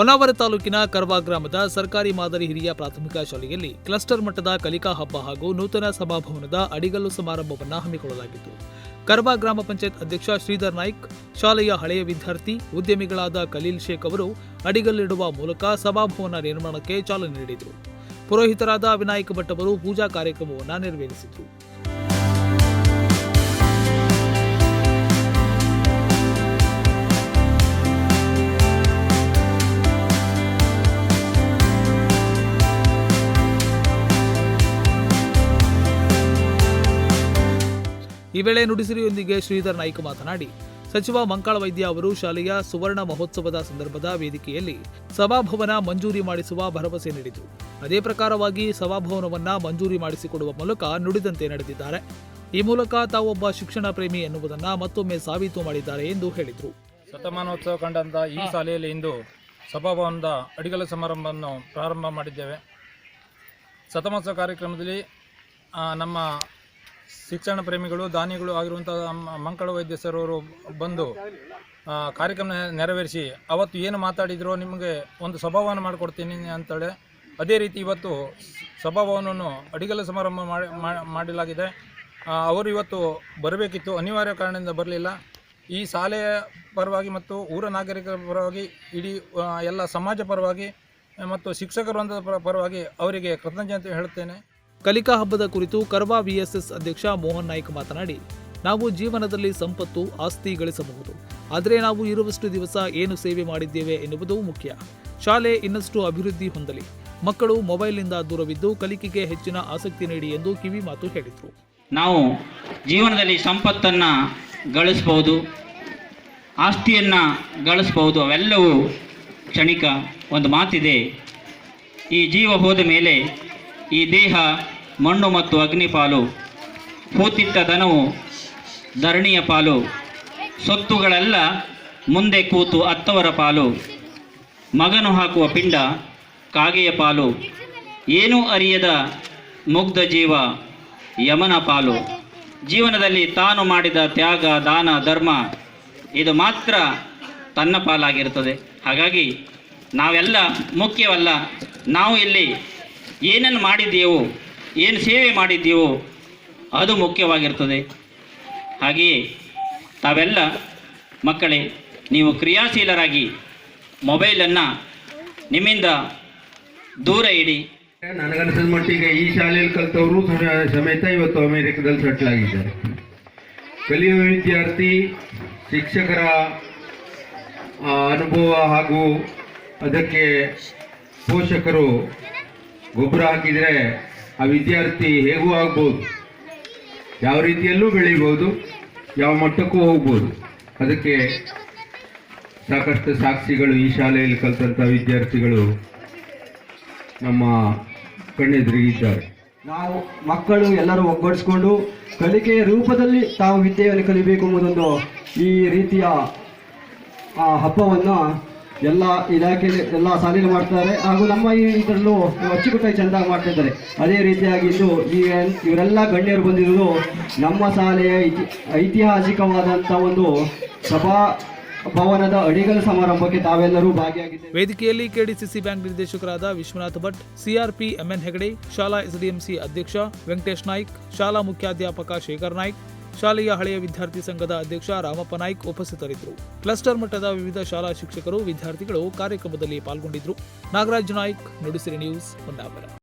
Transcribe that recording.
ಹೊನ್ನಾವರ ತಾಲೂಕಿನ ಕರ್ವಾ ಗ್ರಾಮದ ಸರ್ಕಾರಿ ಮಾದರಿ ಹಿರಿಯ ಪ್ರಾಥಮಿಕ ಶಾಲೆಯಲ್ಲಿ ಕ್ಲಸ್ಟರ್ ಮಟ್ಟದ ಕಲಿಕಾ ಹಬ್ಬ ಹಾಗೂ ನೂತನ ಸಭಾಭವನದ ಅಡಿಗಲ್ಲು ಸಮಾರಂಭವನ್ನು ಹಮ್ಮಿಕೊಳ್ಳಲಾಗಿತ್ತು. ಕರ್ವಾ ಗ್ರಾಮ ಪಂಚಾಯತ್ ಅಧ್ಯಕ್ಷ ಶ್ರೀಧರ್ ನಾಯ್ಕ್, ಶಾಲೆಯ ಹಳೆಯ ವಿದ್ಯಾರ್ಥಿ ಉದ್ಯಮಿಗಳಾದ ಖಲೀಲ್ ಶೇಖ್ ಅವರು ಅಡಿಗಲ್ಲಿಡುವ ಮೂಲಕ ಸಭಾಭವನ ನಿರ್ಮಾಣಕ್ಕೆ ಚಾಲನೆ ನೀಡಿದರು. ಪುರೋಹಿತರಾದ ವಿನಾಯಕ ಭಟ್ ಅವರು ಪೂಜಾ ಕಾರ್ಯಕ್ರಮವನ್ನು ನೆರವೇರಿಸಿದರು. ಈ ವೇಳೆ ನುಡಿಸಿರಿಯೊಂದಿಗೆ ಶ್ರೀಧರ್ ನಾಯ್ಕ ಮಾತನಾಡಿ ಸಚಿವ ಮಂಕಾಳ ವೈದ್ಯ ಅವರು ಶಾಲೆಯ ಸುವರ್ಣ ಮಹೋತ್ಸವದ ಸಂದರ್ಭದ ವೇದಿಕೆಯಲ್ಲಿ ಸಭಾಭವನ ಮಂಜೂರಿ ಮಾಡಿಸುವ ಭರವಸೆ ನೀಡಿದರು ಅದೇ ಪ್ರಕಾರವಾಗಿ ಸಭಾಭವನವನ್ನ ಮಂಜೂರಿ ಮಾಡಿಸಿಕೊಡುವ ಮೂಲಕ ನುಡಿದಂತೆ ನಡೆದಿದ್ದಾರೆ. ಈ ಮೂಲಕ ತಾವೊಬ್ಬ ಶಿಕ್ಷಣ ಪ್ರೇಮಿ ಎನ್ನುವುದನ್ನು ಮತ್ತೊಮ್ಮೆ ಸಾಬೀತು ಮಾಡಿದ್ದಾರೆ ಎಂದು ಹೇಳಿದರು. ಶತಮಾನೋತ್ಸವ ಕಂಡಂತ ಈ ಶಾಲೆಯಲ್ಲಿ ಇಂದು ಸಭಾಭವನದ ಅಡಿಗಲ ಸಮಾರಂಭವನ್ನು ಪ್ರಾರಂಭ ಮಾಡಿದ್ದೇವೆ. ಶತಮಾನೋತ್ಸವ ಕಾರ್ಯಕ್ರಮದಲ್ಲಿ ನಮ್ಮ ಶಿಕ್ಷಣ ಪ್ರೇಮಿಗಳು, ದಾನಿಗಳು ಆಗಿರುವಂಥ ನಮ್ಮ ಮಂಕಳ ವೈದ್ಯ ಸರ್ ಅವರು ಬಂದು ಕಾರ್ಯಕ್ರಮ ನೆರವೇರಿಸಿ, ಅವತ್ತು ಏನು ಮಾತಾಡಿದ್ರು ನಿಮಗೆ ಒಂದು ಸ್ವಭಾವವನ್ನು ಮಾಡಿಕೊಡ್ತೀನಿ ಅಂತೇಳಿ, ಅದೇ ರೀತಿ ಇವತ್ತು ಸ್ವಭಾವವನ್ನು ಅಡಿಗಲ ಸಮಾರಂಭ ಮಾಡಲಾಗಿದೆ. ಅವರು ಇವತ್ತು ಬರಬೇಕಿತ್ತು, ಅನಿವಾರ್ಯ ಕಾರಣದಿಂದ ಬರಲಿಲ್ಲ. ಈ ಶಾಲೆಯ ಪರವಾಗಿ ಮತ್ತು ಊರ ನಾಗರಿಕರ ಪರವಾಗಿ, ಇಡೀ ಎಲ್ಲ ಸಮಾಜ ಪರವಾಗಿ ಮತ್ತು ಶಿಕ್ಷಕರ ಪರವಾಗಿ ಅವರಿಗೆ ಕೃತಜ್ಞತೆ ಹೇಳುತ್ತೇನೆ. ಕಲಿಕಾ ಹಬ್ಬದ ಕುರಿತು ಕರ್ವಾ ವಿಎಸ್ಎಸ್ ಅಧ್ಯಕ್ಷ ಮೋಹನ್ ನಾಯ್ಕ ಮಾತನಾಡಿ, ನಾವು ಜೀವನದಲ್ಲಿ ಸಂಪತ್ತು, ಆಸ್ತಿ ಗಳಿಸಬಹುದು, ಆದರೆ ನಾವು ಇರುವಷ್ಟು ದಿವಸ ಏನು ಸೇವೆ ಮಾಡಿದ್ದೇವೆ ಎನ್ನುವುದು ಮುಖ್ಯ. ಶಾಲೆ ಇನ್ನಷ್ಟು ಅಭಿವೃದ್ಧಿ ಹೊಂದಲಿ. ಮಕ್ಕಳು ಮೊಬೈಲ್ನಿಂದ ದೂರವಿದ್ದು ಕಲಿಕೆಗೆ ಹೆಚ್ಚಿನ ಆಸಕ್ತಿ ನೀಡಿ ಎಂದು ಕಿವಿ ಮಾತು ಹೇಳಿದರು. ನಾವು ಜೀವನದಲ್ಲಿ ಸಂಪತ್ತನ್ನು ಗಳಿಸಬಹುದು, ಆಸ್ತಿಯನ್ನು ಗಳಿಸಬಹುದು, ಅವೆಲ್ಲವೂ ಕ್ಷಣಿಕ ಒಂದು ಮಾತಿದೆ. ಈ ಜೀವ ಹೋದ ಮೇಲೆ ಈ ದೇಹ, ಮಣ್ಣು ಮತ್ತು ಅಗ್ನಿ ಪಾಲು, ಹೂತಿಟ್ಟ ದನವು, ಧರಣಿಯ ಪಾಲು, ಸೊತ್ತುಗಳೆಲ್ಲ ಮುಂದೆ ಕೂತು ಅತ್ತವರ ಪಾಲು, ಮಗನು ಹಾಕುವ ಪಿಂಡ, ಕಾಗೆಯ ಪಾಲು, ಏನೂ ಅರಿಯದ ಮುಗ್ಧ ಜೀವ, ಯಮನ ಪಾಲು. ಜೀವನದಲ್ಲಿ ತಾನು ಮಾಡಿದ ತ್ಯಾಗ, ದಾನ, ಧರ್ಮ, ಇದು ಮಾತ್ರ ತನ್ನ ಪಾಲಾಗಿರುತ್ತದೆ. ಹಾಗಾಗಿ ನಾವೆಲ್ಲ ಮುಖ್ಯವಲ್ಲ, ನಾವು ಇಲ್ಲಿ ಏನನ್ನು ಮಾಡಿದ್ದೀವು, ಏನು ಸೇವೆ ಮಾಡಿದ್ದೀವೋ, ಅದು ಮುಖ್ಯವಾಗಿರ್ತದೆ. ಹಾಗೆಯೇ ತಾವೆಲ್ಲ ಮಕ್ಕಳೇ, ನೀವು ಕ್ರಿಯಾಶೀಲರಾಗಿ ಮೊಬೈಲನ್ನು ನಿಮ್ಮಿಂದ ದೂರ ಇಡಿ. ನನಗನ್ಸಿದ ಮಟ್ಟಿಗೆ ಈ ಶಾಲೆಯಲ್ಲಿ ಕಲಿತವರು ಸಮೇತ ಇವತ್ತು ಅಮೆರಿಕದಲ್ಲಿ ಸೆಟ್ಲ್ ಆಗಿದ್ದಾರೆ. ಕಲಿಯುವ ವಿದ್ಯಾರ್ಥಿ, ಶಿಕ್ಷಕರ ಅನುಭವ ಹಾಗೂ ಅದಕ್ಕೆ ಪೋಷಕರು ಗೊಬ್ಬರ ಹಾಕಿದರೆ ಆ ವಿದ್ಯಾರ್ಥಿ ಹೇಗೂ ಆಗ್ಬೋದು? ಯಾವ ರೀತಿಯಲ್ಲೂ ಬೆಳಿಬೋದು ಯಾವ ಮಟ್ಟಕ್ಕೂ ಹೋಗ್ಬೋದು. ಅದಕ್ಕೆ ಸಾಕಷ್ಟು ಸಾಕ್ಷಿಗಳು ಈ ಶಾಲೆಯಲ್ಲಿ ಕಲಿತಂಥ ವಿದ್ಯಾರ್ಥಿಗಳು ನಮ್ಮ ಕಣ್ಣೆದುರಿಗಿದ್ದಾರೆ. ನಾವು ಮಕ್ಕಳು ಎಲ್ಲರೂ ಒಗ್ಗೂಡಿಸ್ಕೊಂಡು ಕಲಿಕೆಯ ರೂಪದಲ್ಲಿ ತಾವು ವಿದ್ಯೆಯನ್ನು ಕಲಿಬೇಕು ಎಂಬುದೊಂದು ಈ ರೀತಿಯ ಆ, ಹಬ್ಬವನ್ನು ಎಲ್ಲ ಇಲಾಖೆ ಎಲ್ಲ ಸಾಲಿನ ಮಾಡ್ತಾರೆ. ಹಾಗೂ ನಮ್ಮ ಈ ಇದರಲ್ಲೂ ಅಚ್ಚುಕಟ್ಟಾಗಿ ಚೆಂದಾಗಿ ಮಾಡ್ತಿದ್ದಾರೆ ಅದೇ ರೀತಿಯಾಗಿ ಇಂದು ಈ ಇವರೆಲ್ಲ ಗಣ್ಯರು ಬಂದಿರುವುದು ನಮ್ಮ ಶಾಲೆಯ ಐತಿ ಐತಿಹಾಸಿಕವಾದಂಥ ಒಂದು ಸಭಾ ಭವನದ ಅಡಿಗಲ ಸಮಾರಂಭಕ್ಕೆ ತಾವೆಲ್ಲರೂ ಭಾಗಿಯಾಗಿದ್ದೇವೆ. ವೇದಿಕೆಯಲ್ಲಿ ಕೆಡಿಸಿಸಿ ಬ್ಯಾಂಕ್ ನಿರ್ದೇಶಕರಾದ ವಿಶ್ವನಾಥ್ ಭಟ್ ಸಿಆರ್ಪಿ ಎಂಎನ್ ಹೆಗಡೆ, ಶಾಲಾ ಎಸ್ಡಿಎಂಸಿ ಅಧ್ಯಕ್ಷ ವೆಂಕಟೇಶ್ ನಾಯ್ಕ್, ಶಾಲಾ ಮುಖ್ಯಾಧ್ಯಾಪಕ ಶೇಖರ್ ನಾಯ್ಕ್ ಶಾಲೆಯ ಹಳೆಯ ವಿದ್ಯಾರ್ಥಿ ಸಂಘದ ಅಧ್ಯಕ್ಷ ರಾಮಪ್ಪ ನಾಯ್ಕ್ ಉಪಸ್ಥಿತರಿದ್ದರು. ಕ್ಲಸ್ಟರ್ ಮಟ್ಟದ ವಿವಿಧ ಶಾಲಾ ಶಿಕ್ಷಕರು ವಿದ್ಯಾರ್ಥಿಗಳು ಕಾರ್ಯಕ್ರಮದಲ್ಲಿ ಪಾಲ್ಗೊಂಡಿದ್ದರು. ನಾಗರಾಜ್ ನಾಯ್ಕ್, ನುಡಿಸಿರಿ ನ್ಯೂಸ್ ಹೊನ್ನಾವರ